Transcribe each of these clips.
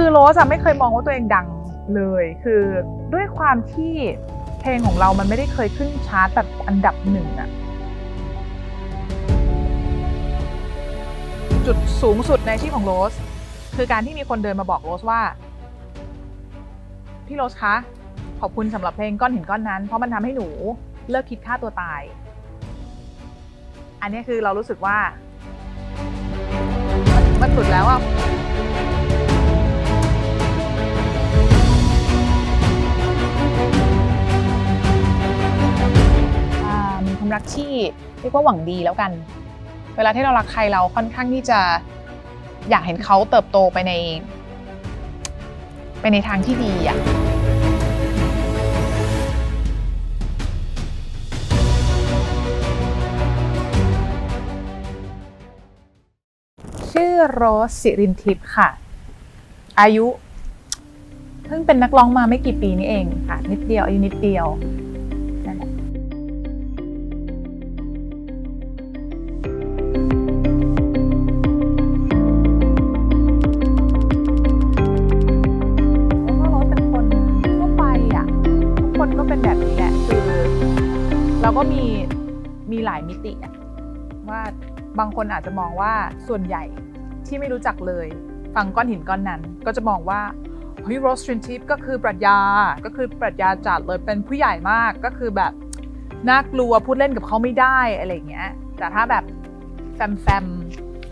คือโรสอะไม่เคยมองว่าตัวเองดังเลย คือด้วยความที่เพลงของเรามันไม่ได้เคยขึ้นชาร์ตแบบอันดับหนึ่งอะจุดสูงสุดในชีพของโรส คือการที่มีคนเดินมาบอกโรสว่า พี่โรสคะ ขอบคุณสำหรับเพลงก้อนหินก้อนนั้น เพราะมันทำให้หนูเลิกคิดฆ่าตัวตาย อันนี้คือเรารู้สึกว่า มันมันสุดแล้วอะ ความรักที่เรียกว่าหวังดีแล้วกัน เวลาที่เรารักใครเราค่อนข้างที่จะอยากเห็นเขาเติบโตไปใน ไปในทางที่ดีอะชื่อโรสสิรินทิพย์ค่ะ อายุเพิ่งเป็นนักร้องมาไม่กี่ปีนี้เองค่ะ นิดเดียวอายุนิดเดียว บางคนอาจจะมองว่าส่วนใหญ่ที่ไม่รู้จักเลย ฟังก้อนหินก้อนนั้น ก็จะมองว่าเฮ้ยโรสทรินทิปก็คือปรัชญาก็คือปรัชญาจัดเลยเป็นผู้ใหญ่มากก็คือแบบน่ากลัวพูดเล่นกับเขาไม่ได้อะไรเงี้ยแต่ถ้าแบบแฟมแฟม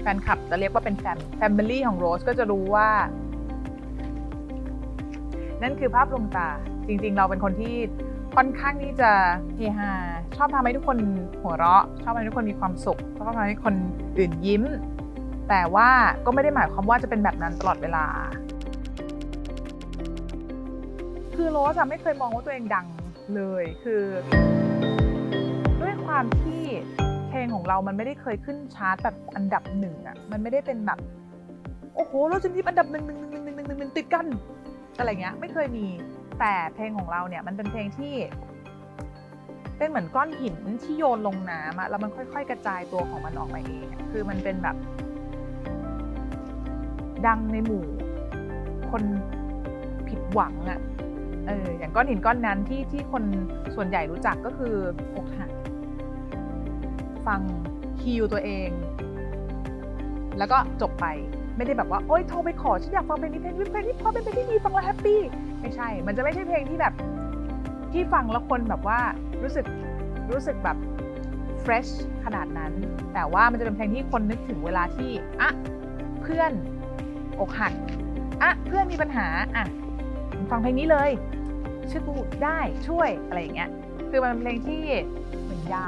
แฟนคลับจะเรียกว่าเป็นแฟมแฟมิลี่ของโรสก็จะรู้ว่า นั่นคือภาพลวงตาจริงๆ เราเป็นคนที่ ค่อนข้างที่จะเฮฮาชอบทำให้ทุกคนหัวเราะ ชอบทำให้ทุกคนมีความสุขชอบทำให้คนอื่นยิ้ม แต่ว่าก็ไม่ได้หมายความว่าจะเป็นแบบนั้นตลอดเวลา คือโรสไม่เคยมองว่าตัวเองดังเลยคือ ด้วยความที่เพลงของเรามันไม่ได้เคยขึ้นชาร์ตแบบอันดับหนึ่งอะมันไม่ได้เป็นแบบโอ้โหโรสจะมีอันดับหนึ่งหนึ่งหนึ่งหนึ่งหนึ่งหนึ่งติดกันอะไรเงี้ยไม่เคยมี แต่เพลงของเราเนี่ยมันเป็นเพลงที่ เป็นเหมือนก้อนหินที่โยนลงน้ำอะแล้วมันค่อย ๆ กระจายตัวของมันออกมาเองคือมันเป็นแบบ ดังในหมู่ คนผิดหวังอะเอออย่างก้อนหินก้อนนั้นที่ที่คนส่วนใหญ่รู้จักก็คืออกหักฟังฮิวตัวเอง แล้วก็จบไป ไม่ได้แบบว่าโอ๊ยโทรไปขอฉันอยากฟังเพลงนี้เพลงนี้เพลงนี้เพราะเป็นเพลงที่ดีฟังแล้วแฮปปี้ไม่ใช่ มันจะไม่ใช่เพลงที่แบบที่ฟังแล้วคนแบบว่ารู้สึกรู้สึกแบบ fresh ขนาดนั้น แต่ว่ามันจะเป็นเพลงที่คนนึกถึงเวลาที่อะเพื่อนอกหักอะเพื่อนมีปัญหาอะฟังเพลงนี้เลยช่วยกูได้ช่วยอะไรอย่างเงี้ยคือมันเป็นเพลงที่เหมือนยา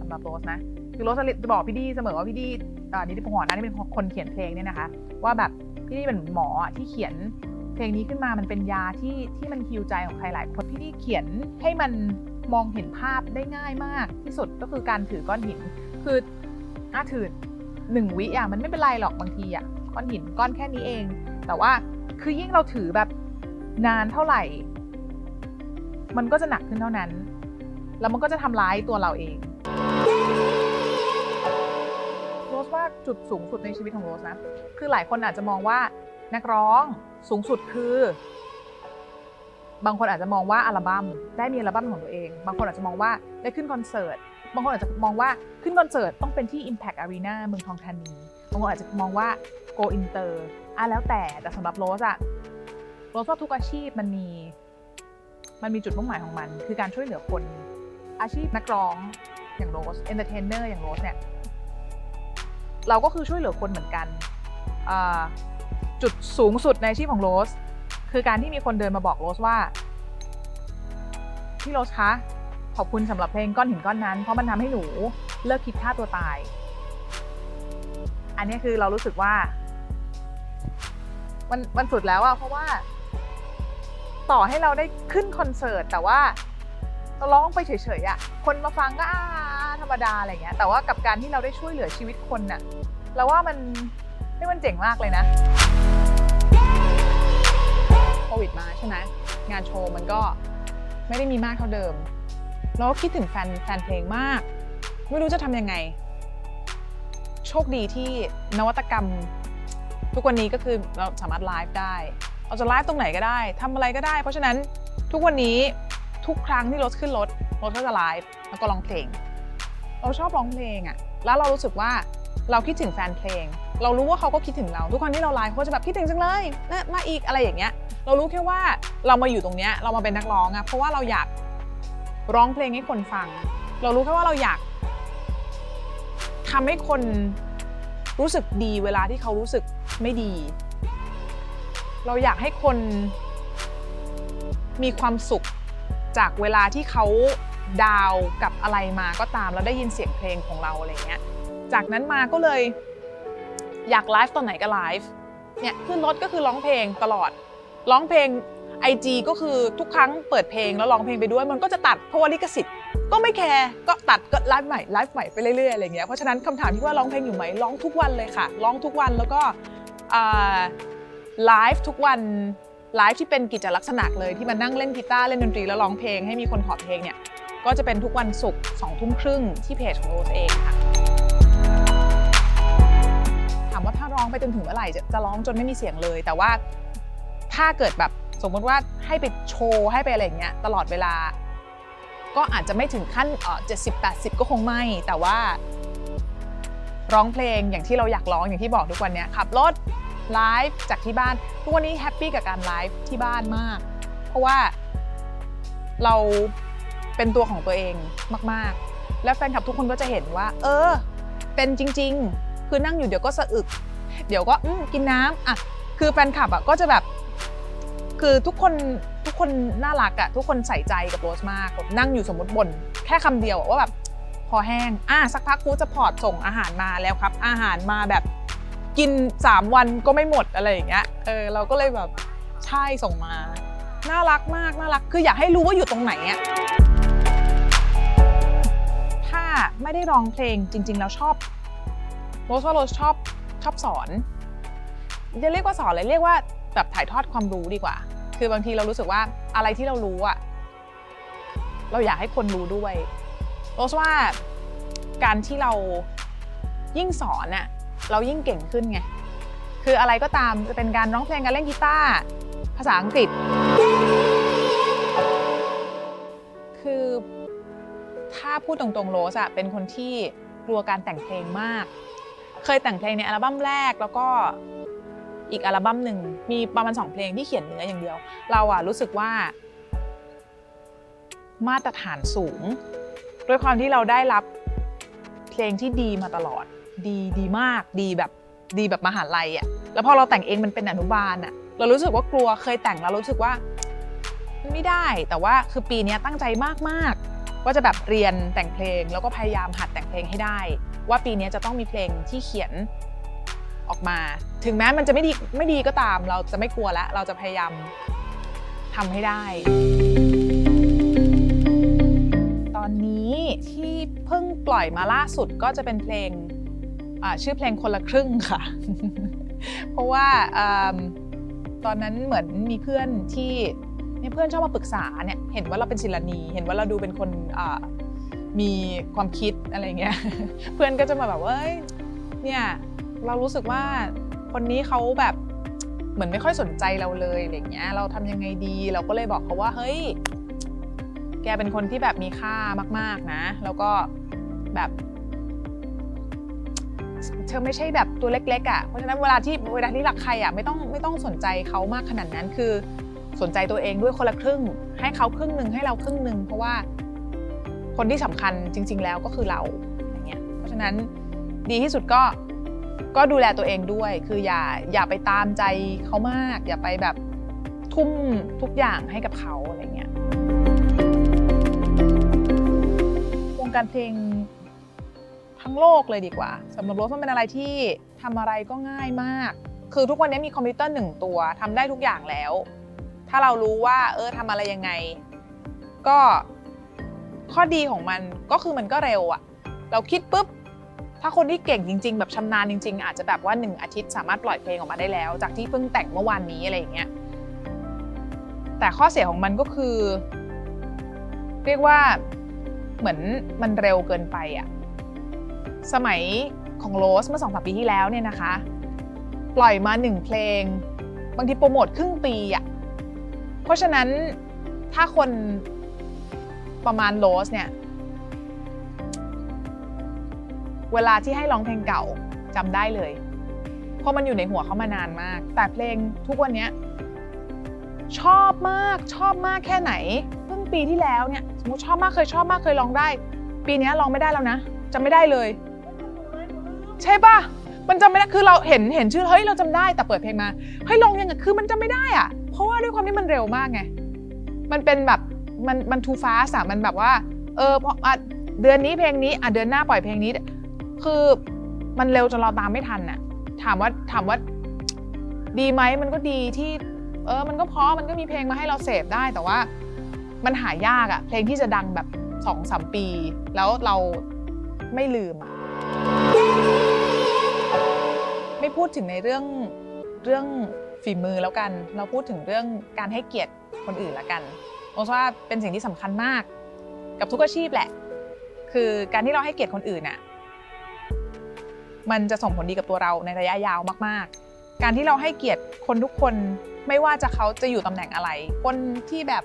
สำหรับโรสนะ คือโรสจะบอกพี่ดีเสมอว่าพี่ดี นิติพงศ์หอนะนี่เป็นคนเขียนเพลงเนี่ยนะคะ ว่าแบบพี่ดีเป็นหมอที่เขียนเพลงนี้ขึ้นมามันเป็นยาที่ที่มันฮิวใจของใครหลายคนพี่ดีเขียนให้มันมองเห็นภาพได้ง่ายมากที่สุดก็คือการถือก้อนหิน คืออะถือหนึ่งวิอะมันไม่เป็นไรหรอกบางทีอะก้อนหินก้อนแค่นี้เอง แต่ว่าคือยิ่งเราถือแบบนานเท่าไหร่ มันก็จะหนักขึ้นเท่านั้น แล้วมันก็จะทำร้ายตัวเราเอง สว่าจุดสูงสุดในชีวิตของโรสนะ คือหลายคนอาจจะมองว่านักร้องสูงสุดคือ บางคนอาจจะมองว่าอัลบั้มได้มีอัลบั้มของตัวเอง บางคนอาจจะมองว่าได้ขึ้นคอนเสิร์ต บางคนอาจจะมองว่าขึ้นคอนเสิร์ตต้องเป็นที่ Impact Arena เมืองทองธานี บางคนอาจจะมองว่า Go Inter อะแล้วแต่ แต่สำหรับโรสอะโรสว่าทุกอาชีพมันมี มันมีจุดมุ่งหมายของมัน คือการช่วยเหลือคน อาชีพนักร้องอย่างโรสเอนเตอร์เทนเนอร์อย่างโรสเนี่ย เราก็คือช่วยเหลือคนเหมือนกัน จุดสูงสุดในชีพของโรส คือการที่มีคนเดินมาบอกโรสว่าพี่โรสคะขอบคุณสำหรับเพลงก้อนหินก้อนนั้น เพราะมันทำให้หนูเลิกคิดฆ่าตัวตาย อันนี้คือเรารู้สึกว่า มันมันสุดแล้วอะเพราะว่า ต่อให้เราได้ขึ้นคอนเสิร์ตแต่ว่า ราร้องไปเฉยๆอะคนมาฟังก็อาธรรมดาอะไรเงี้ยแต่ว่ากับการที่เราได้ช่วยเหลือชีวิตคนน่ะเราว่ามันไม่มันเจ๋งมากเลยนะโควิดมาใช่ไหมงานโชว์มันก็ไม่ได้มีมากเท่าเดิมเราก็คิดถึงแฟนแฟนเพลงมาก ไม่รู้จะทำยังไง โชคดีที่นวัตกรรม ทุกวันนี้ก็คือเราสามารถไลฟ์ได้ เราจะไลฟ์ตรงไหนก็ได้ทำอะไรก็ได้ เพราะฉะนั้นทุกวันนี้ ทุกครั้งที่รถขึ้นรถรถก็จะไลฟ์แล้วก็ร้องเพลง เราชอบร้องเพลงอะแล้วเรารู้สึกว่าเราคิดถึงแฟนเพลง เรารู้ว่าเขาก็คิดถึงเรา ทุกครั้งที่เราไลฟ์เขาจะแบบคิดถึงจังเลยนะมาอีกอะไรอย่างเงี้ย เรารู้แค่ว่าเรามาอยู่ตรงเนี้ยเรามาเป็นนักร้องอะเพราะว่าเราอยากร้องเพลงให้คนฟัง เรารู้แค่ว่าเราอยากทำให้คนรู้สึกดีเวลาที่เขารู้สึกไม่ดี เราอยากให้คนมีความสุข จากเวลาที่เขาดาวกับอะไรมาก็ตามแล้วได้ยินเสียงเพลงของเราอะไรเงี้ย จากนั้นมาก็เลยอยากไลฟ์ตอนไหนก็ไลฟ์ เนี่ยขึ้นรถก็คือร้องเพลงตลอด ร้องเพลง IG ก็คือทุกครั้งเปิดเพลงแล้วร้องเพลงไปด้วย มันก็จะตัดเพราะว่าลิขสิทธิ์ก็ไม่แคร์ก็ตัดก็ไลฟ์ใหม่ไลฟ์ใหม่ไปเรื่อยๆอะไรเงี้ยเพราะฉะนั้นคำถามที่ว่าร้องเพลงอยู่ไหมร้องทุกวันเลยค่ะ ร้องทุกวันแล้วก็ไลฟ์ทุกวัน ไลฟ์ที่เป็นกิจลักษณะเลยที่มานั่งเล่นกีตาร์เล่นดนตรีแล้วร้องเพลงให้มีคนขอเพลงเนี่ยก็จะเป็นทุกวันศุกร์สองทุ่มครึ่งที่เพจของโรสเองค่ะถามว่าถ้าร้องไปจนถึงเมื่อไหร่จะจะร้องจนไม่มีเสียงเลย แต่ว่าถ้าเกิดแบบสมมติว่าให้ไปโชว์ให้ไปอะไรอย่างเงี้ยตลอดเวลา ก็อาจจะไม่ถึงขั้นเอ่อ70 80ก็คงไม่ แต่ว่าร้องเพลงอย่างที่เราอยากร้องอย่างที่บอกทุกวันเนี้ยขับรถ ไลฟ์จากที่บ้านทุกวันนี้แฮปปี้กับการไลฟ์ที่บ้านมาก เพราะว่าเราเป็นตัวของตัวเองมาก ๆ แล้วแฟนคลับทุกคนก็จะเห็นว่า เออ เป็นจริง ๆ คือนั่งอยู่เดี๋ยวก็สะอึก เดี๋ยวก็กินน้ำอะคือแฟนคลับอะก็จะแบบ คือทุกคนทุกคนน่ารักอะทุกคนใส่ใจกับโรสมากนั่งอยู่สมมติบน แค่คำเดียวว่าแบบพอแห้ง อะสักพักกูจะพอร์ตส่งอาหารมาแล้วครับ อาหารมาแบบ กิน 3 วันก็ไม่หมดอะไรอย่างเงี้ยเออเราก็เลยแบบใช่ส่งมา น่ารักมากน่ารักคืออยากให้รู้ว่าอยู่ตรงไหนอะถ้าไม่ได้ร้องเพลงจริง ๆ แล้วชอบโรสว่าโรสชอบชอบสอนจะเรียกว่าสอนเลยเรียกว่าแบบถ่ายทอดความรู้ดีกว่า คือบางทีเรารู้สึกว่าอะไรที่เรารู้อะเราอยากให้คนรู้ด้วยโรสว่าการที่เรายิ่งสอนอะ เรายิ่งเก่งขึ้นไง คืออะไรก็ตามจะเป็นการร้องเพลงการเล่นกีตาร์ภาษาอังกฤษ คือถ้าพูดตรงๆโรสอะเป็นคนที่กลัวการแต่งเพลงมาก เคยแต่งเพลงในอัลบั้มแรกแล้วก็อีกอัลบั้มหนึ่งมีประมาณสองเพลงที่เขียนเนื้ออย่างเดียว เราอะรู้สึกว่า มาตรฐานสูง ด้วยความที่เราได้รับเพลงที่ดีมาตลอด ดีดีมากดีแบบดีแบบมหาลัยอะแล้วพอเราแต่งเองมันเป็นอนุบาลอะเรารู้สึกว่ากลัวเคยแต่งแล้วรู้สึกว่ามันไม่ได้แต่ว่าคือปีนี้ตั้งใจมากๆว่าจะแบบเรียนแต่งเพลง แล้วก็พยายามหัดแต่งเพลงให้ได้ ว่าปีนี้จะต้องมีเพลงที่เขียนออกมา ถึงแม้มันจะไม่ดีไม่ดีก็ตาม เราจะไม่กลัวแล้ว เราจะพยายามทำให้ได้ ตอนนี้ที่เพิ่งปล่อยมาล่าสุดก็จะเป็นเพลง ชื่อเพลงคนละครึ่งค่ะ เพราะว่าตอนนั้นเหมือนมีเพื่อนที่เนี่ยเพื่อนชอบมาปรึกษาเนี่ยเห็นว่าเราเป็นศิลนี เห็นว่าเราดูเป็นคนมีความคิดอะไรเงี้ยเพื่อนก็จะมาแบบว่าเอ้ยเนี่ยเรารู้สึกว่าคนนี้เขาแบบเหมือนไม่ค่อยสนใจเราเลยอะไรเงี้ยเราทำยังไงดี เราก็เลยบอกเขาว่าเฮ้ย แกเป็นคนที่แบบมีค่ามาก ๆนะ แล้วก็แบบ เธอไม่ใช่แบบตัวเล็กๆอะ่ะเพราะฉะนั้นเวลาที่เวลาที่รักใครอะ่ะไม่ต้องไม่ต้องสนใจเขามากขนาดนั้นคือ สนใจตัวเองด้วยคนละครึ่ง ให้เขาครึ่งหนึ่งให้เราครึ่งหนึ่งเพราะว่าคนที่สำคัญจริง ๆ แล้วก็คือเราอย่างเงี้ยเพราะฉะนั้นดีที่สุดก็ก็ดูแลตัวเองด้วย คืออย่าอย่าไปตามใจเขามาก อย่าไปแบบทุ่มทุกอย่างให้กับเขาอะไรเงี้ยวงการเพลง ทั้งโลกเลยดีกว่าสำหรับโรสมันเป็นอะไรที่ทำอะไรก็ง่ายมาก คือทุกวันนี้มีคอมพิวเตอร์หนึ่งตัวทำได้ทุกอย่างแล้ว ถ้าเรารู้ว่าเออทำอะไรยังไง ก็ข้อดีของมันก็คือมันก็เร็วอะเราคิดปุ๊บถ้าคนที่เก่งจริง ๆ แบบชำนาญจริง ๆ อาจจะแบบว่า 1 อาทิตย์สามารถปล่อยเพลงออกมาได้แล้ว จากที่เพิ่งแต่งเมื่อวานนี้อะไรอย่างเงี้ยแต่ข้อเสียของมันก็คือ เรียกว่าเหมือนมันเร็วเกินไปอะ สมัยของโรสเมื่อสองสามปีที่แล้วเนี่ยนะคะ ปล่อยมาหนึ่งเพลง บางทีโปรโมทครึ่งปีอะเพราะฉะนั้นถ้าคนประมาณโรสเนี่ย เวลาที่ให้ร้องเพลงเก่าจำได้เลย เพราะมันอยู่ในหัวเขามานานมาก แต่เพลงทุกวันนี้ชอบมากชอบมากแค่ไหนเพิ่งปีที่แล้วเนี่ยสมมติชอบมากเคยชอบมากเคยร้องได้ ปีนี้ร้องไม่ได้แล้วนะจำไม่ได้เลย ใช่ป่ะ มันจำไม่ได้ คือเราเห็นเห็นชื่อ เฮ้ย เราจำได้ แต่เปิดเพลงมา เฮ้ยลงยังไงคือมันจำไม่ได้อะเพราะว่าด้วยความที่มันเร็วมากไง มันเป็นแบบ มัน มันทูฟาสอะมันแบบว่า เออพออะเดือนนี้เพลงนี้ อะเดือนหน้าปล่อยเพลงนี้ คือมันเร็วจนเราตามไม่ทันน่ะ ถามว่า ถามว่า ดีไหมมันก็ดีที่ เออ มันก็เพราะมันก็มีเพลงมาให้เราเสพได้ แต่ว่า มันหายากอะเพลงที่จะดังแบบสองสามปี แล้วเราไม่ลืมอะ พูดถึงในเรื่องเรื่องฝีมือแล้วกัน เราพูดถึงเรื่องการให้เกียรติคนอื่นละกันโอว่าเป็นสิ่งที่สำคัญมาก กับทุกอาชีพแหละ คือการที่เราให้เกียรติคนอื่นน่ะมันจะส่งผลดีกับตัวเราในระยะยาวมาก ๆ การที่เราให้เกียรติคนทุกคนไม่ว่าจะเขาจะอยู่ตำแหน่งอะไร คนที่แบบ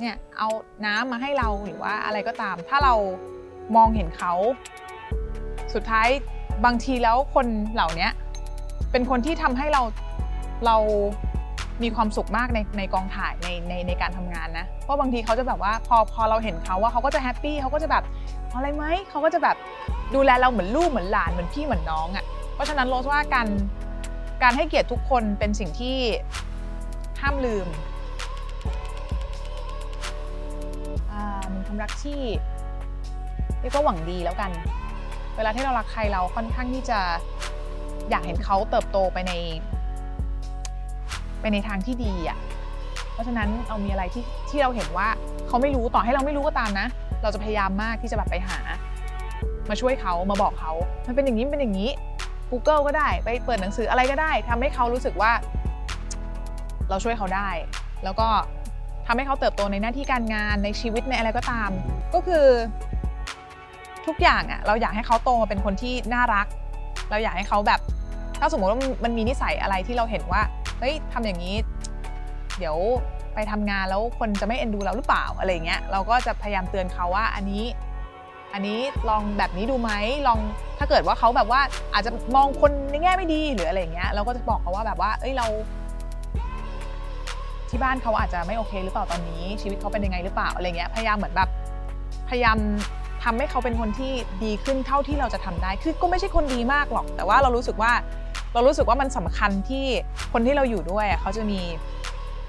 เนี่ยเอาน้ำมาให้เราหรือว่าอะไรก็ตาม ถ้าเรามองเห็นเขา สุดท้าย บางทีแล้วคนเหล่านี้เป็นคนที่ทำให้เราเรามีความสุขมากในในกองถ่ายในในในการทำงานนะเพราะบางทีเขาจะแบบว่าพอพอเราเห็นเขาว่าเขาก็จะแฮปปี้เขาก็จะแบบอะไรไหมเขาก็จะแบบดูแลเราเหมือนลูกเหมือนหลานเหมือนพี่เหมือนน้องอะ่ะเพราะฉะนั้นโรสว่าการการให้เกียรติทุกคนเป็นสิ่งที่ห้ามลืมมีความรักที่เรียกว่าหวังดีแล้วกัน เวลาที่เรารักใครเราค่อนข้างที่จะอยากเห็นเขาเติบโตไปใน ไปในทางที่ดีอะ เพราะฉะนั้นเรามีอะไรที่ที่เราเห็นว่าเขาไม่รู้ต่อให้เราไม่รู้ก็ตามนะ เราจะพยายามมากที่จะแบบไปหา มาช่วยเขามาบอกเขา มันเป็นอย่างนี้เป็นอย่างนี้ Google ก็ได้ไปเปิดหนังสืออะไรก็ได้ทำให้เขารู้สึกว่า เราช่วยเขาได้ แล้วก็ทำให้เขาเติบโตในหน้าที่การงานในชีวิตในอะไรก็ตาม ก็คือ ทุกอย่างอะเราอยากให้เขาโตมาเป็นคนที่น่ารัก เราอยากให้เขาแบบ ถ้าสมมติว่ามันมีนิสัยอะไรที่เราเห็นว่าเฮ้ยทำอย่างนี้ เดี๋ยวไปทำงานแล้วคนจะไม่เอ็นดูเราหรือเปล่าอะไรเงี้ยเราก็จะพยายามเตือนเขาว่าอันนี้อันนี้ลองแบบนี้ดูไหมลองถ้าเกิดว่าเขาแบบว่าอาจจะมองคนในแง่ไม่ดีหรืออะไรเงี้ยเราก็จะบอกเขาว่าแบบว่า เอ้ยเรา ที่บ้านเขาอาจจะไม่โอเคหรือเปล่าตอนนี้ ชีวิตเขาเป็นยังไงหรือเปล่าอะไรเงี้ยพยายามเหมือนแบบพยายาม ทำให้เขาเป็นคนที่ดีขึ้นเท่าที่เราจะทำได้ คือก็ไม่ใช่คนดีมากหรอก แต่ว่าเรารู้สึกว่าเรารู้สึกว่ามันสำคัญที่คนที่เราอยู่ด้วยเขาจะมี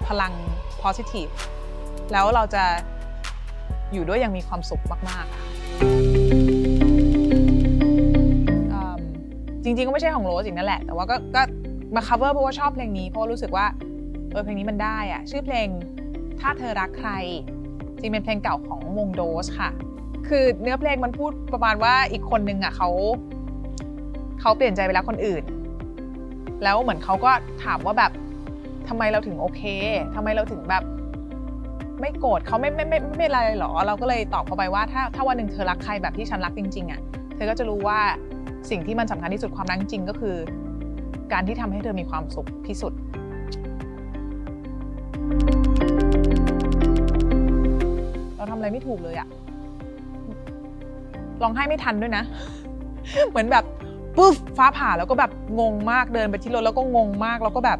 พลัง positive แล้วเราจะอยู่ด้วยอยังมีความสุขมากๆจริงๆก็ไม่ใช่ของโรสอีกนั่นแหละ แต่ว่าก็ก็มา cover เพราะว่าชอบเพลงนี้ เพราะว่ารู้สึกว่าเออเพลงนี้มันได้อะชื่อเพลงถ้าเธอรักใคร จริงเป็นเพลงเก่าของวงโดสค่ะ คือเนื้อเพลงมันพูดประมาณว่าอีกคนนึงอะเขาเขาเปลี่ยนใจไปแล้วคนอื่น แล้วเหมือนเขาก็ถามว่าแบบทำไมเราถึงโอเคทำไมเราถึงแบบ ไม่โกรธเขาไม่ไม่ไม่ไม่เป็นไรเลยหรอ เราก็เลยตอบเขาไปว่าถ้าถ้าวันหนึ่งเธอรักใครแบบที่ฉันรักจริง ๆอะเธอก็จะรู้ว่าสิ่งที่มันสำคัญที่สุดความรักจริงก็คือ การที่ทำให้เธอมีความสุขที่สุดเราทำอะไรไม่ถูกเลยอะ ร้องไห้ไม่ทันด้วยนะ เหมือนแบบปุ๊บฟ้าผ่าแล้วก็แบบงงมากเดินไปที่รถแล้วก็งงมากแล้วก็แบบ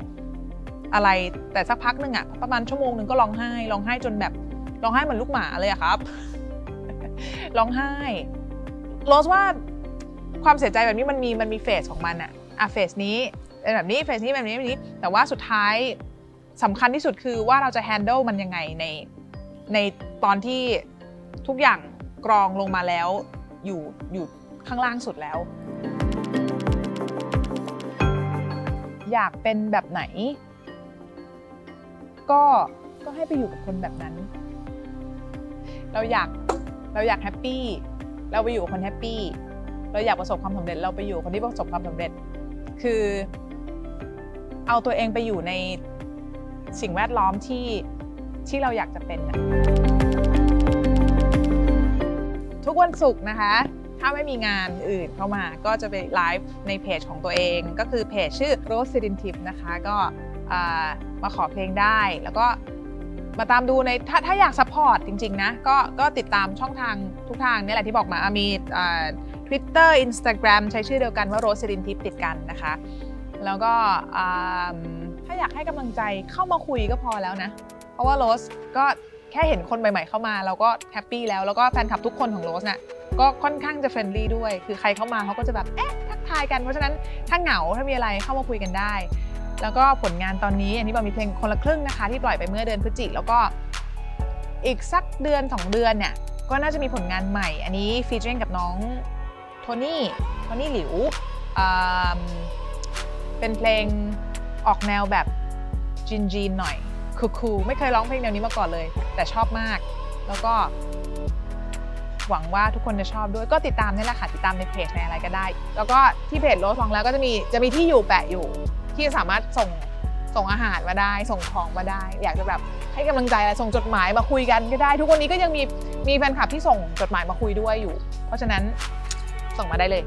อะไรแต่สักพักหนึ่งอะประมาณชั่วโมงหนึ่งก็ร้องไห้ร้องไห้จนแบบร้องไห้เหมือนลูกหมาเลยอะครับร้องไห้โรสว่าความเสียใจแบบนี้มันมีมันมีเฟสของมันอะอะเฟสนี้เป็นแบบนี้เฟสนี้แบบนี้แบบนี้ แต่ว่าสุดท้ายสำคัญที่สุดคือว่าเราจะ handle มันยังไงในในตอนที่ทุกอย่างกรองลงมาแล้ว อยู่อยู่ข้างล่างสุดแล้ว อยากเป็นแบบไหน ก็ก็ให้ไปอยู่กับคนแบบนั้น เราอยากเราอยากแฮปปี้เราไปอยู่กับคนแฮปปี้เราอยากประสบความสำเร็จเราไปอยู่คนที่ประสบความสำเร็จ คือ เอาตัวเองไปอยู่ในสิ่งแวดล้อมที่ที่เราอยากจะเป็นน่ะ วันศุกร์นะคะ ถ้าไม่มีงานอื่นเข้ามาก็จะไปไลฟ์ในเพจของตัวเอง ก็คือเพจชื่อ Rose s i d i n t i p นะคะ ก็มาขอเพลงได้ แล้วก็มาตามดูในถ้าถ้าอยากซัพพอร์ตจริง ๆ นะ ก็ก็ติดตามช่องทางทุกทางนี่แหละที่บอกมาอะมีอ่า Twitter Instagram ใช้ชื่อเดียวกันว่า Rose s i d i n t i p ติดกันนะคะ แล้วก็ถ้าอยากให้กำลังใจเข้ามาคุยก็พอแล้วนะ เพราะว่าโรสก็ แค่เห็นคนใหม่ๆเข้ามาเราก็แฮปปี้แล้วแล้วก็แฟนคลับทุกคนของโรสน่ะก็ค่อนข้างจะเฟรนลี่ด้วย คือใครเข้ามาเขาก็จะแบบเอ๊ะทักทายกันเพราะฉะนั้นถ้าเหงาถ้ามีอะไรเข้ามาคุยกันได้ แล้วก็ผลงานตอนนี้อันนี้บอกมีเพลงคนละครึ่งนะคะ ที่ปล่อยไปเมื่อเดือนพฤศจิกแล้วก็อีกสักเดือน 2 เดือนเนี่ยก็น่าจะมีผลงานใหม่ อันนี้ฟีเจอริงกับน้องโทนี่โทนี่หลิวเป็นเพลงออกแนวแบบจีนจีนหน่อย คูลๆไม่เคยร้องเพลงแนวนี้มาก่อนเลย แต่ชอบมาก แล้วก็ หวังว่าทุกคนจะชอบด้วยก็ติดตามนี่แหละค่ะติดตามในเพจในอะไรก็ได้ แล้วก็ที่เพจโรสฟองแล้วก็จะมีจะมีที่อยู่แปะอยู่ ที่สามารถส่งส่งอาหารมาได้ ส่งของมาได้ อยากจะแบบให้กำลังใจอะไรส่งจดหมายมาคุยกันก็ได้ ทุกวันนี้ก็ยังมีมีแฟนคลับที่ส่งจดหมายมาคุยด้วยอยู่ เพราะฉะนั้นส่งมาได้เลย